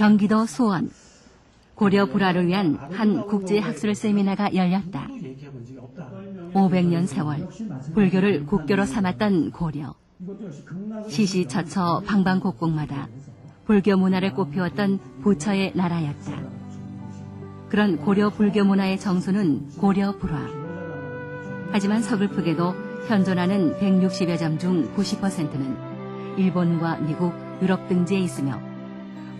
경기도 수원 고려 불화를 위한 한 국제 학술 세미나가 열렸다. 500년 세월 불교를 국교로 삼았던 고려 시시처처 방방곡곡마다 불교 문화를 꽃피웠던 부처의 나라였다. 그런 고려 불교 문화의 정수는 고려 불화. 하지만 서글프게도 현존하는 160여 점 중 90%는 일본과 미국, 유럽 등지에 있으며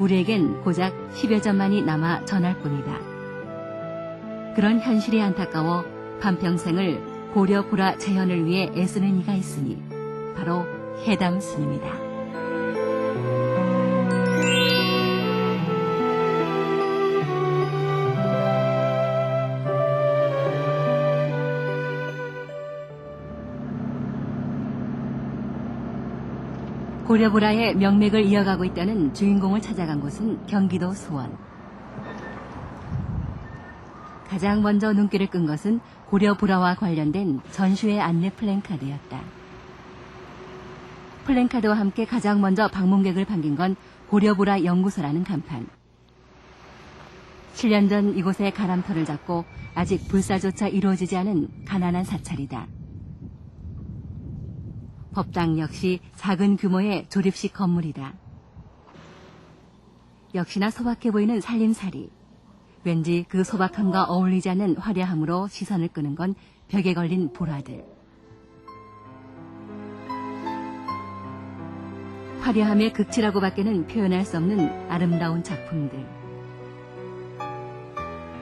우리에겐 고작 10여 점만이 남아 전할 뿐이다. 그런 현실이 안타까워 반평생을 고려 불화 재현을 위해 애쓰는 이가 있으니 바로 해담 스님이다. 고려불화의 명맥을 이어가고 있다는 주인공을 찾아간 곳은 경기도 수원. 가장 먼저 눈길을 끈 것은 고려불화와 관련된 전시회 안내 플랜카드였다. 플랜카드와 함께 가장 먼저 방문객을 반긴 건 고려불화 연구소라는 간판. 7년 전 이곳에 가람터를 잡고 아직 불사조차 이루어지지 않은 가난한 사찰이다. 법당 역시 작은 규모의 조립식 건물이다. 역시나 소박해 보이는 살림살이. 왠지 그 소박함과 어울리지 않는 화려함으로 시선을 끄는 건 벽에 걸린 보라들. 화려함의 극치라고 밖에는 표현할 수 없는 아름다운 작품들.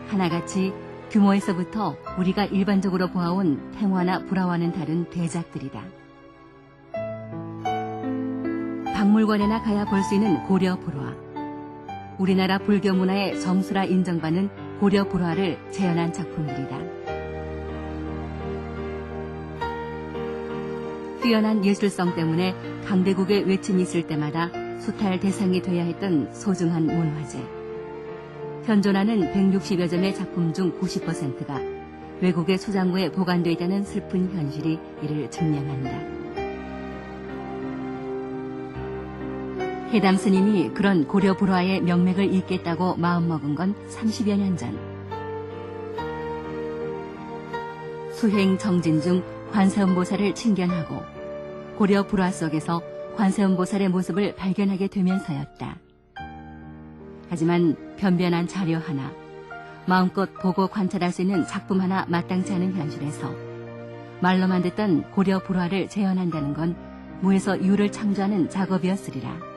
하나같이 규모에서부터 우리가 일반적으로 보아온 팽화나 불화와는 다른 대작들이다. 박물관에나 가야 볼 수 있는 고려 불화. 우리나라 불교 문화의 정수라 인정받는 고려 불화를 재현한 작품들이다. 뛰어난 예술성 때문에 강대국의 외침이 있을 때마다 수탈 대상이 돼야 했던 소중한 문화재. 현존하는 160여 점의 작품 중 90%가 외국의 소장고에 보관되어 있다는 슬픈 현실이 이를 증명한다. 해담 스님이 그런 고려 불화의 명맥을 잇겠다고 마음먹은 건 30여 년 전. 수행 정진 중 관세음보살을 친견하고 고려 불화 속에서 관세음보살의 모습을 발견하게 되면서였다. 하지만 변변한 자료 하나, 마음껏 보고 관찰할 수 있는 작품 하나 마땅치 않은 현실에서 말로만 듣던 고려 불화를 재현한다는 건 무에서 유를 창조하는 작업이었으리라.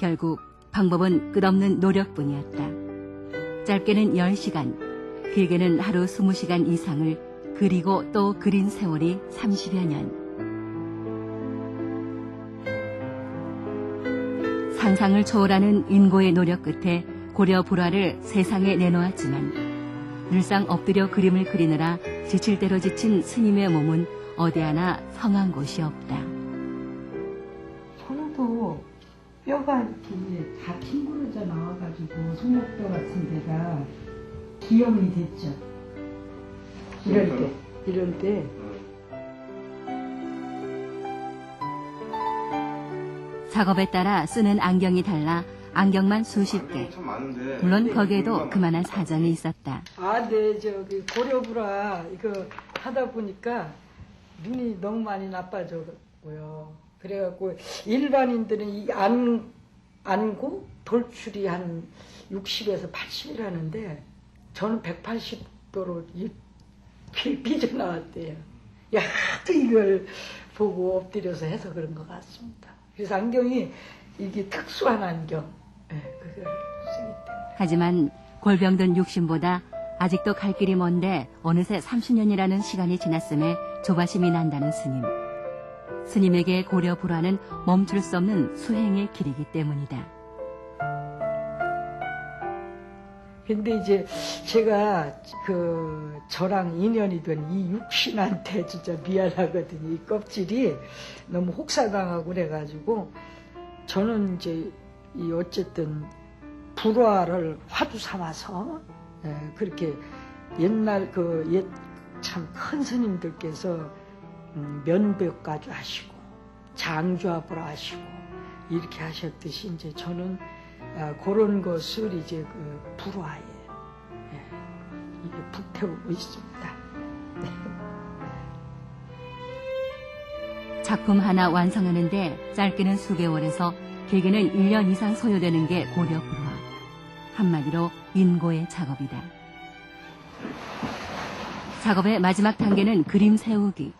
결국 방법은 끝없는 노력뿐이었다. 짧게는 10시간, 길게는 하루 20시간 이상을 그리고 또 그린 세월이 30여 년. 상상을 초월하는 인고의 노력 끝에 고려 불화를 세상에 내놓았지만 늘상 엎드려 그림을 그리느라 지칠 대로 지친 스님의 몸은 어디 하나 성한 곳이 없다. 다 튕구러져 나와가지고 손목뼈 같은 데가 기염이 됐죠. 이럴 때, 이럴 때 작업에 따라 쓰는 안경이 달라 안경만 수십 개. 참 많은데. 물론 거기에도 그만한 사정이 있었다. 아, 네, 저기 고려부라 이거 하다 보니까 눈이 너무 많이 나빠졌고요. 그래갖고 일반인들은 이 안, 안구 돌출이 한 60에서 80이라는데 저는 180도로 삐져나왔대요. 야, 또 이걸 보고 엎드려서 해서 그런 것 같습니다. 그래서 안경이 이게 특수한 안경, 예, 그걸 쓰기 때문에. 하지만 골병든 육신보다 아직도 갈 길이 먼데 어느새 30년이라는 시간이 지났음에 조바심이 난다는 스님. 스님에게 고려 불화는 멈출 수 없는 수행의 길이기 때문이다. 근데 이제 제가 그 저랑 인연이 된 이 육신한테 진짜 미안하거든요. 이 껍질이 너무 혹사당하고 그래가지고 저는 이제 이 어쨌든 불화를 화두 삼아서 예, 그렇게 옛날 그 옛 참 큰 스님들께서 음, 면벽까지 하시고 장조합을 하시고 이렇게 하셨듯이 이제 저는 아, 그런 것을 이제 그 불화에 예, 이게 불태우고 있습니다. 작품 하나 완성하는데 짧게는 수개월에서 길게는 1년 이상 소요되는 게 고려 불화. 한마디로 인고의 작업이다. 작업의 마지막 단계는 그림 세우기.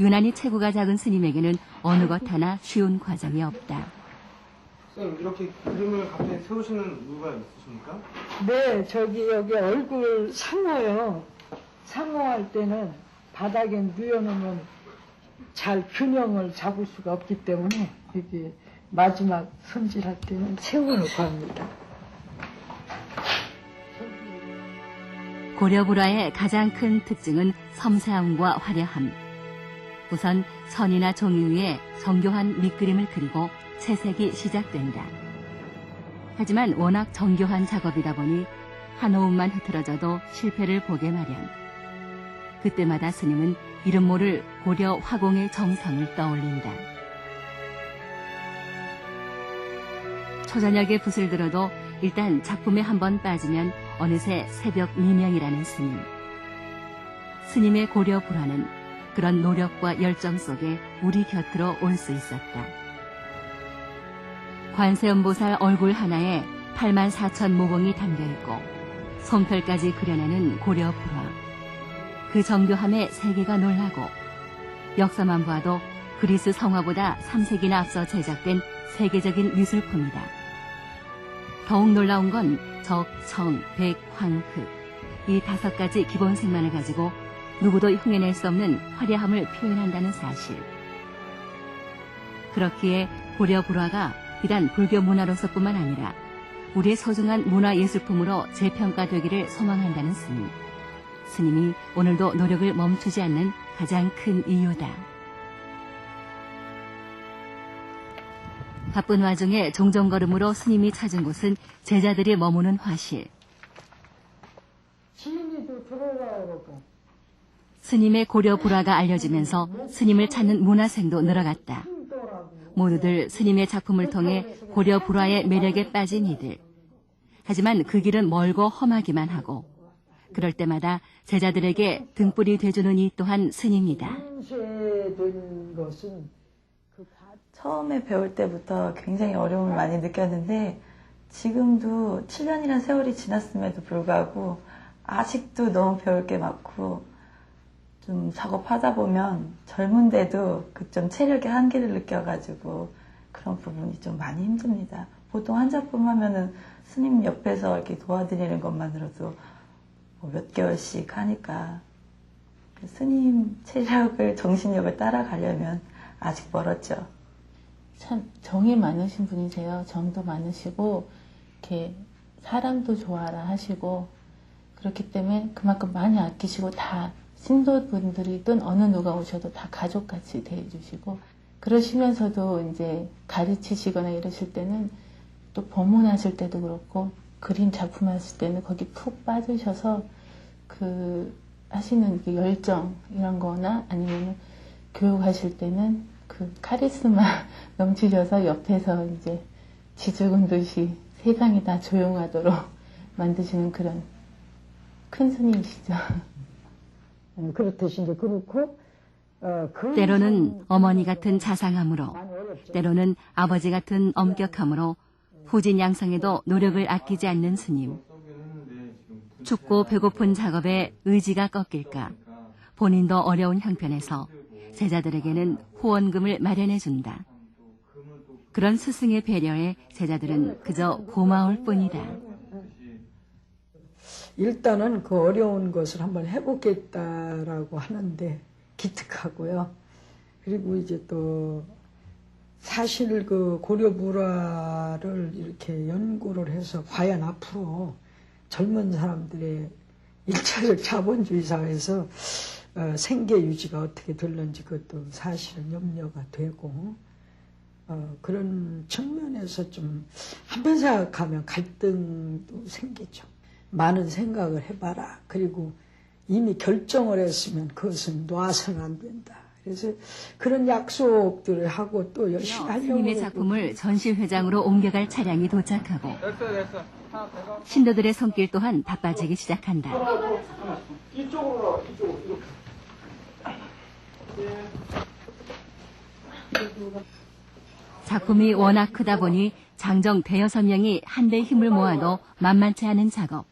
유난히 체구가 작은 스님에게는 어느 것 하나 쉬운 과정이 없다. 선생님 이렇게 그림을 갑자기 세우시는 이유가 있으십니까? 네, 저기 여기 얼굴 상어요. 상어할 때는 바닥에 누워놓으면 잘 균형을 잡을 수가 없기 때문에 여기 마지막 손질할 때는 세워놓고 합니다. 고려 불화의 가장 큰 특징은 섬세함과 화려함. 우선 선이나 종이 위에 정교한 밑그림을 그리고 채색이 시작된다. 하지만 워낙 정교한 작업이다 보니 한 호흡만 흐트러져도 실패를 보게 마련. 그때마다 스님은 이름 모를 고려 화공의 정성을 떠올린다. 초저녁에 붓을 들어도 일단 작품에 한번 빠지면 어느새 새벽 미명이라는 스님. 스님의 고려 불화는 그런 노력과 열정 속에 우리 곁으로 올 수 있었다. 관세음보살 얼굴 하나에 8만 4천 모봉이 담겨있고 솜털까지 그려내는 고려 불화. 그 정교함에 세계가 놀라고 역사만 봐도 그리스 성화보다 3세기나 앞서 제작된 세계적인 미술품이다. 더욱 놀라운 건 적, 청, 백, 황, 흑. 이 다섯 가지 기본 색만을 가지고 누구도 흉내낼 수 없는 화려함을 표현한다는 사실. 그렇기에 고려 불화가 비단 불교 문화로서뿐만 아니라 우리의 소중한 문화예술품으로 재평가되기를 소망한다는 스님. 스님이 오늘도 노력을 멈추지 않는 가장 큰 이유다. 바쁜 와중에 종종 걸음으로 스님이 찾은 곳은 제자들이 머무는 화실. 지인이도 들어가고 스님의 고려 불화가 알려지면서 스님을 찾는 문화생도 늘어갔다. 모두들 스님의 작품을 통해 고려 불화의 매력에 빠진 이들. 하지만 그 길은 멀고 험하기만 하고 그럴 때마다 제자들에게 등불이 돼주는 이 또한 스님이다. 처음에 배울 때부터 굉장히 어려움을 많이 느꼈는데 지금도 7년이라는 세월이 지났음에도 불구하고 아직도 너무 배울 게 많고 좀 작업하다 보면 젊은데도 그 좀 체력의 한계를 느껴가지고 그런 부분이 좀 많이 힘듭니다. 보통 한 작품 하면은 스님 옆에서 이렇게 도와드리는 것만으로도 뭐 몇 개월씩 하니까 그 스님 체력을 정신력을 따라가려면 아직 멀었죠. 참 정이 많으신 분이세요. 정도 많으시고 이렇게 사람도 좋아라 하시고 그렇기 때문에 그만큼 많이 아끼시고 다 신도분들이든 어느 누가 오셔도 다 가족같이 대해주시고 그러시면서도 이제 가르치시거나 이러실 때는 또 법문하실 때도 그렇고 그림 작품 하실 때는 거기 푹 빠지셔서 그 하시는 그 열정 이런 거나 아니면 교육하실 때는 그 카리스마 넘치셔서 옆에서 이제 지죽은 듯이 세상이 다 조용하도록 만드시는 그런 큰 스님이시죠. 어, 그렇듯이 이제 그렇고 어, 그 때로는 어머니 같은 자상함으로. 때로는 아버지 같은 엄격함으로 후진 양성에도 노력을 아끼지 않는 스님. 춥고 배고픈 작업에 의지가 꺾일까 본인도 어려운 형편에서 제자들에게는 후원금을 마련해 준다. 그런 스승의 배려에 제자들은 그저 고마울 뿐이다. 일단은 그 어려운 것을 한번 해보겠다라고 하는데 기특하고요. 그리고 이제 또 사실 그 고려 불화를 이렇게 연구를 해서 과연 앞으로 젊은 사람들의 일차적 자본주의 사회에서 어, 생계 유지가 어떻게 될는지 그것도 사실은 염려가 되고 어, 그런 측면에서 좀 한번 생각하면 갈등도 생기죠. 많은 생각을 해봐라. 그리고 이미 결정을 했으면 그것은 놔서는 안 된다. 그래서 그런 약속들을 하고 또 열심히 하려고 스님의 그러고. 작품을 전시회장으로 옮겨갈 차량이 도착하고 됐어 됐어. 하나 대가. 신도들의 손길 또한 바빠지기 시작한다. 이쪽으로 이쪽으로. 작품이 워낙 크다 보니 장정 대여섯 명이 한데 힘을 모아도 만만치 않은 작업.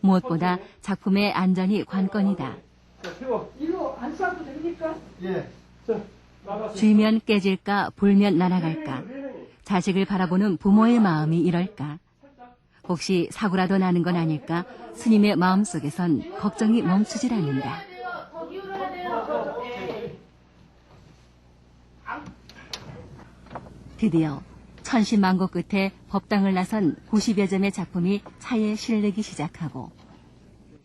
무엇보다 작품의 안전이 관건이다. 자, 세워. 이거 안 싸도 됩니까? 예. 쥐면 깨질까 불면 날아갈까 자식을 바라보는 부모의 마음이 이럴까 혹시 사고라도 나는 건 아닐까 스님의 마음속에선 걱정이 멈추질 않는다. 드디어 천신만고 끝에 법당을 나선 90여 점의 작품이 차에 실리기 시작하고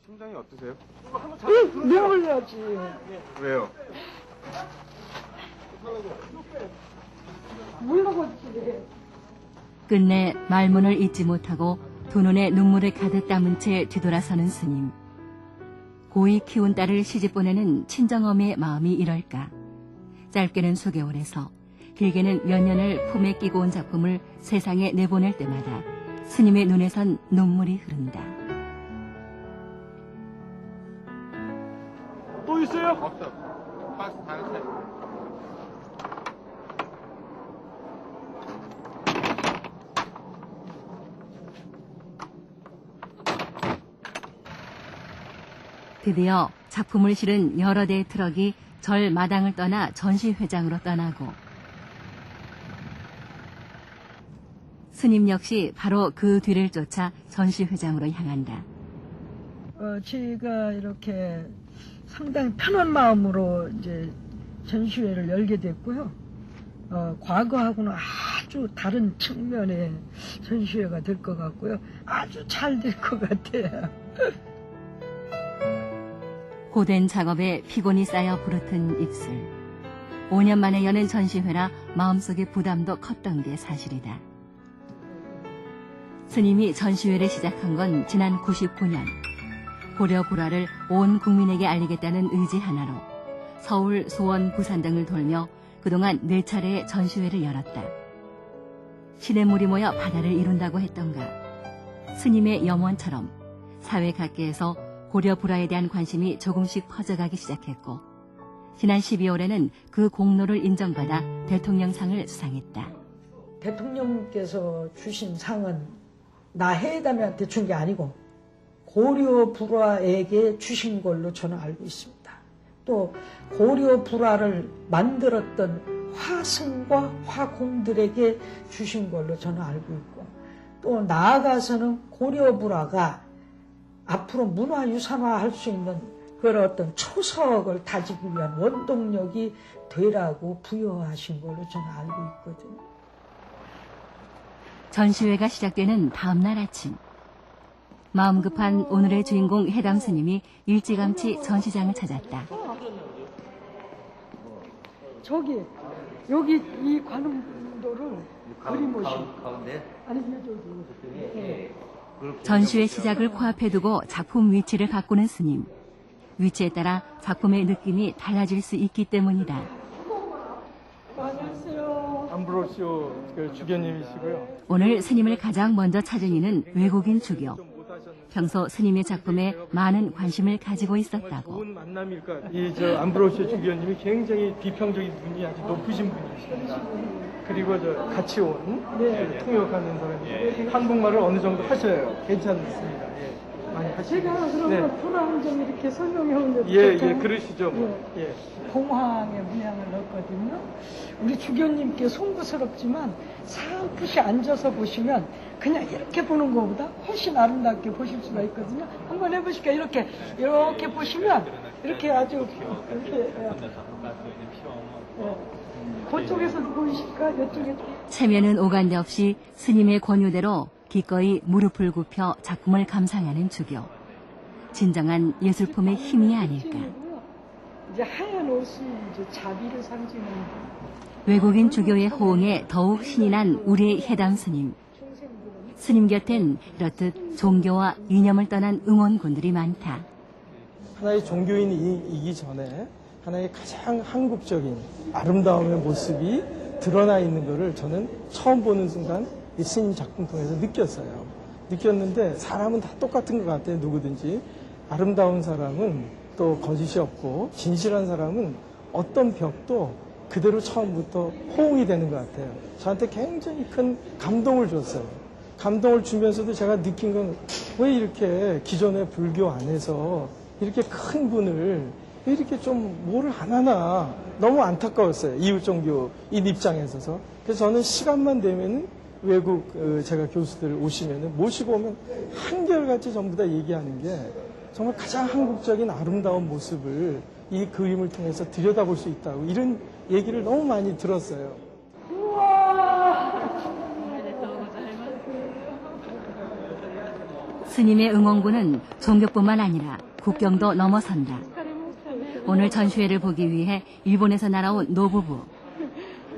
심장이 어떠세요? 명을 내야지. 왜요? 물러가지. 끝내 말문을 잇지 못하고 두 눈에 눈물을 가득 담은 채 뒤돌아서는 스님. 고이 키운 딸을 시집 보내는 친정어미의 마음이 이럴까. 짧게는 수개월에서 길게는 몇 년을 품에 끼고 온 작품을 세상에 내보낼 때마다 스님의 눈에선 눈물이 흐른다. 또 있어요? 없어. 박스 다 했어요. 드디어 작품을 실은 여러 대의 트럭이 절 마당을 떠나 전시회장으로 떠나고 스님 역시 바로 그 뒤를 쫓아 전시회장으로 향한다. 어, 제가 이렇게 상당히 편한 마음으로 이제 전시회를 열게 됐고요. 어, 과거하고는 아주 다른 측면의 전시회가 될 것 같고요. 아주 잘 될 것 같아요. 고된 작업에 피곤이 쌓여 부르튼 입술. 5년 만에 여는 전시회라 마음속의 부담도 컸던 게 사실이다. 스님이 전시회를 시작한 건 지난 99년. 고려 불화를 온 국민에게 알리겠다는 의지 하나로 서울, 수원, 부산 등을 돌며 그동안 네 차례의 전시회를 열었다. 시냇물이 모여 바다를 이룬다고 했던가. 스님의 염원처럼 사회 각계에서 고려 불화에 대한 관심이 조금씩 퍼져가기 시작했고 지난 12월에는 그 공로를 인정받아 대통령상을 수상했다. 대통령께서 주신 상은 나 해담한테 준 게 아니고 고려 불화에게 주신 걸로 저는 알고 있습니다. 또 고려 불화를 만들었던 화승과 화공들에게 주신 걸로 저는 알고 있고 또 나아가서는 고려 불화가 앞으로 문화유산화할 수 있는 그런 어떤 초석을 다지기 위한 원동력이 되라고 부여하신 걸로 저는 알고 있거든요. 전시회가 시작되는 다음 날 아침 마음 급한 오늘의 주인공 해담 스님이 일찌감치 전시장을 찾았다. 저기 여기 이 관음도를 그림오신 아니 저기 예. 전시회 시작을 코앞에 두고 작품 위치를 바꾸는 스님. 위치에 따라 작품의 느낌이 달라질 수 있기 때문이다. 안녕하세요. 암브로시오 그 주교님이시고요. 오늘 스님을 가장 먼저 찾은 이는 외국인 주교. 평소 스님의 작품에 많은 관심을 가지고 있었다고. 좋은 만남일까? 이저 암브로시오 주교님이 굉장히 비평적인 분이 아주 높으신 분이시거든요. 그리고 저 같이 온 네. 통역하는 사람이 한국말을 어느 정도 하셔요. 괜찮습니다. 예. 많이 하시고. 제가 그러면 네. 불황 좀 이렇게 설명해 올려도 예, 예, 될까요? 그러시죠. 뭐. 예. 공황의 문양을 넣었거든요. 우리 주교님께 송구스럽지만 살풋이 앉아서 보시면 그냥 이렇게 보는 것보다 훨씬 아름답게 보실 수가 있거든요. 한번 해보실까요? 이렇게 이렇게 보시면 이렇게 아주 이렇게 예. 예. 그쪽에서도 보이실까? 이쪽에 체면은 오간데 없이 스님의 권유대로 기꺼이 무릎을 굽혀 작품을 감상하는 주교. 진정한 예술품의 힘이 아닐까. 이제 하얀 옷이 이제 자비를 상징하는 외국인 주교의 호응에 더욱 신이 난 우리 해담 스님. 스님 곁엔 이렇듯 종교와 이념을 떠난 응원군들이 많다. 하나의 종교인이기 전에 하나의 가장 한국적인 아름다움의 모습이 드러나 있는 것을 저는 처음 보는 순간 이 스님 작품 통해서 느꼈어요. 느꼈는데 사람은 다 똑같은 것 같아요. 누구든지. 아름다운 사람은 또 거짓이 없고 진실한 사람은 어떤 벽도 그대로 처음부터 호응이 되는 것 같아요. 저한테 굉장히 큰 감동을 줬어요. 감동을 주면서도 제가 느낀 건 왜 이렇게 기존의 불교 안에서 이렇게 큰 분을 왜 이렇게 좀 뭐를 안 하나 너무 안타까웠어요. 이웃 종교인 입장에 있어서. 그래서 저는 시간만 되면은 외국 어, 제가 교수들 오시면은 모시고 오면 한결같이 전부 다 얘기하는 게 정말 가장 한국적인 아름다운 모습을 이 그림을 통해서 들여다볼 수 있다고 이런 얘기를 너무 많이 들었어요. 스님의 응원군은 종교뿐만 아니라 국경도 넘어선다. 오늘 전시회를 보기 위해 일본에서 날아온 노부부.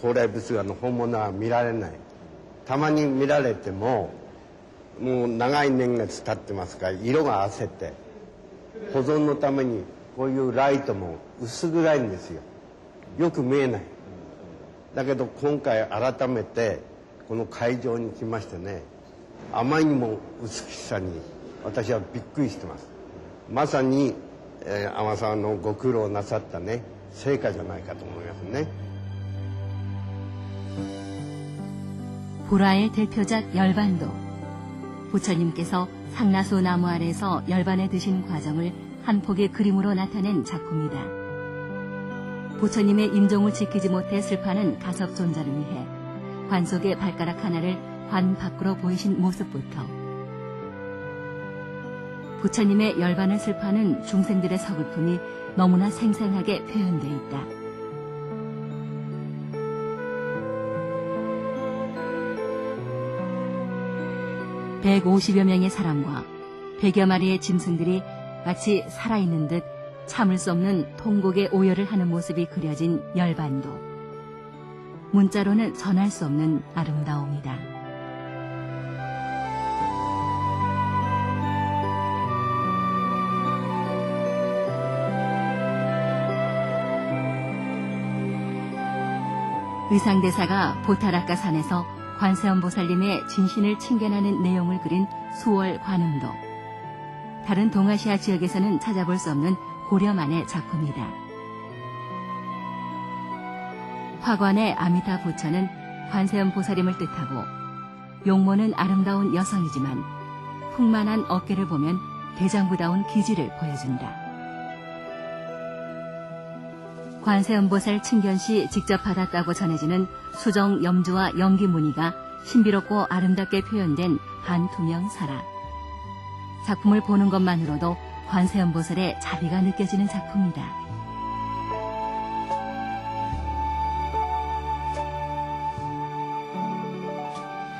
高麗仏画の本物は見られない。たまに見られてももう長い年月経ってますから色が褪せて保存のためにこういうライトも薄暗いんですよ。よく見えない。だけど今回改めてこの会場に来ましてねあまりにも美しさに私はびっくりしてます。まさに、えー、天沢のご苦労なさったね成果じゃないかと思いますね。 불화의 대표작 열반도. 부처님께서 상나수 나무 아래서 열반에 드신 과정을 한 폭의 그림으로 나타낸 작품이다. 부처님의 임종을 지키지 못해 슬퍼하는 가섭 존자를 위해 관 속의 발가락 하나를 관 밖으로 보이신 모습부터 부처님의 열반을 슬퍼하는 중생들의 서글픔이 너무나 생생하게 표현돼 있다. (150여) 명의 사람과 (100여) 마리의 짐승들이 마치 살아있는 듯 참을 수 없는 통곡의 오열을 하는 모습이 그려진 열반도 문자로는 전할 수 없는 아름다움이다. 의상대사가 보타라카 산에서 관세음보살님의 진신을 칭견하는 내용을 그린 수월 관음도 다른 동아시아 지역에서는 찾아볼 수 없는 고려만의 작품이다. 화관의 아미타 부처는 관세음 보살임을 뜻하고 용모는 아름다운 여성이지만 풍만한 어깨를 보면 대장부다운 기질을 보여준다. 관세음보살 칭견시 직접 받았다고 전해지는 수정 염주와 연기 무늬가 신비롭고 아름답게 표현된 반투명 사라. 작품을 보는 것만으로도 관세음보살의 자비가 느껴지는 작품이다.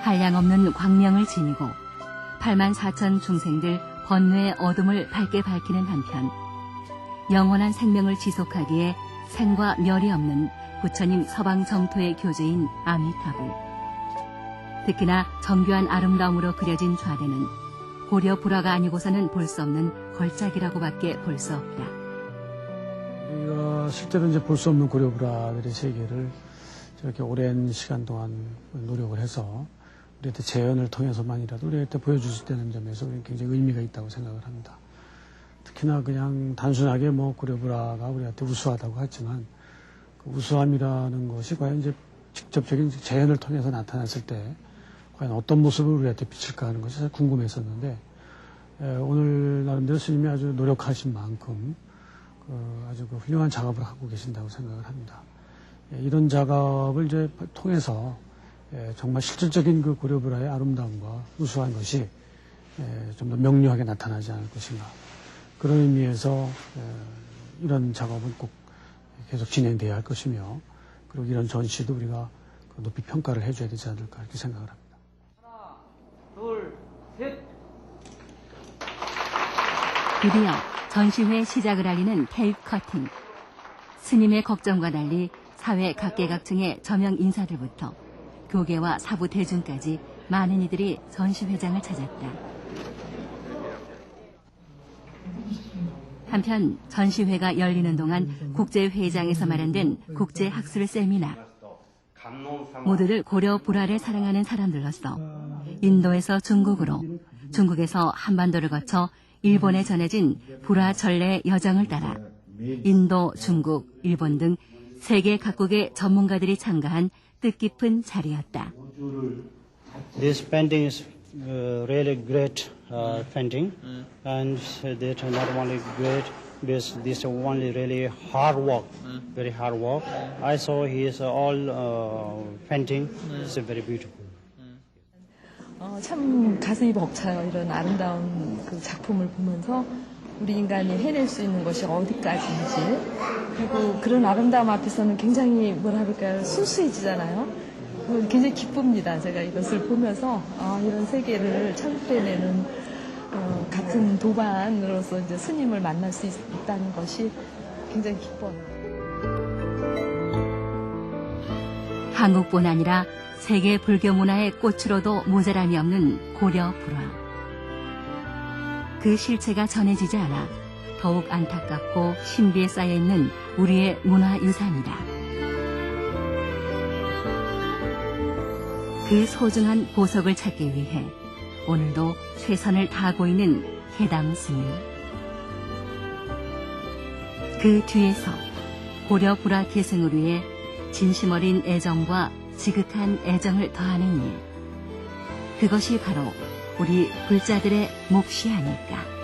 한량없는 광명을 지니고 8만 4천 중생들 번뇌의 어둠을 밝게 밝히는 한편 영원한 생명을 지속하기에 생과 멸이 없는 부처님 서방 정토의 교제인 아미타불. 특히나 정교한 아름다움으로 그려진 좌대는 고려 불화가 아니고서는 볼 수 없는 걸작이라고밖에 볼 수 없다. 우리가 실제로 이제 볼 수 없는 고려 불화들의 세계를 저렇게 오랜 시간 동안 노력을 해서 우리한테 재현을 통해서만이라도 우리한테 보여줄 수 있다는 점에서 굉장히 의미가 있다고 생각을 합니다. 특히나 그냥 단순하게 뭐 고려 불화가 우리한테 우수하다고 하지만 그 우수함이라는 것이 과연 이제 직접적인 재현을 통해서 나타났을 때 과연 어떤 모습을 우리한테 비칠까 하는 것이 궁금했었는데 에, 오늘 나름대로 스님이 아주 노력하신 만큼 그 아주 그 훌륭한 작업을 하고 계신다고 생각을 합니다. 예, 이런 작업을 이제 통해서 예, 정말 실질적인 그 고려불화의 아름다움과 우수한 것이 예, 좀더 명료하게 나타나지 않을 것인가. 그런 의미에서 예, 이런 작업은 꼭 계속 진행돼야 할 것이며 그리고 이런 전시도 우리가 높이 평가를 해줘야 되지 않을까 이렇게 생각을 합니다. 드디어 전시회 시작을 알리는 테이프 커팅. 스님의 걱정과 달리 사회 각계각층의 저명 인사들부터 교계와 사부 대중까지 많은 이들이 전시회장을 찾았다. 한편 전시회가 열리는 동안 국제회장에서 마련된 국제학술 세미나 모두들 고려 불화를 사랑하는 사람들로서 인도에서 중국으로 중국에서 한반도를 거쳐 일본에 전해진 불화 전례 여정을 따라 인도, 중국, 일본 등 세계 각국의 전문가들이 참가한 뜻깊은 자리였다. This painting is uh, really great uh, painting, and that not only great, this this only really hard work, very hard work. I saw his all uh, painting. It's very beautiful. 어, 참 가슴이 벅차요. 이런 아름다운 그 작품을 보면서 우리 인간이 해낼 수 있는 것이 어디까지인지 그리고 그런 아름다움 앞에서는 굉장히 뭐라 그럴까요 순수해지잖아요. 굉장히 기쁩니다. 제가 이것을 보면서 아, 이런 세계를 창조해내는 어, 같은 도반으로서 이제 스님을 만날 수 있, 있다는 것이 굉장히 기뻐요. 한국뿐 아니라 세계 불교 문화의 꽃으로도 모자람이 없는 고려 불화. 그 실체가 전해지지 않아 더욱 안타깝고 신비에 쌓여 있는 우리의 문화 유산이다. 그 소중한 보석을 찾기 위해 오늘도 최선을 다하고 있는 해담 스님. 그 뒤에서 고려 불화 계승을 위해 진심 어린 애정과 지극한 애정을 더하는 일. 그것이 바로 우리 불자들의 몫이 아닐까.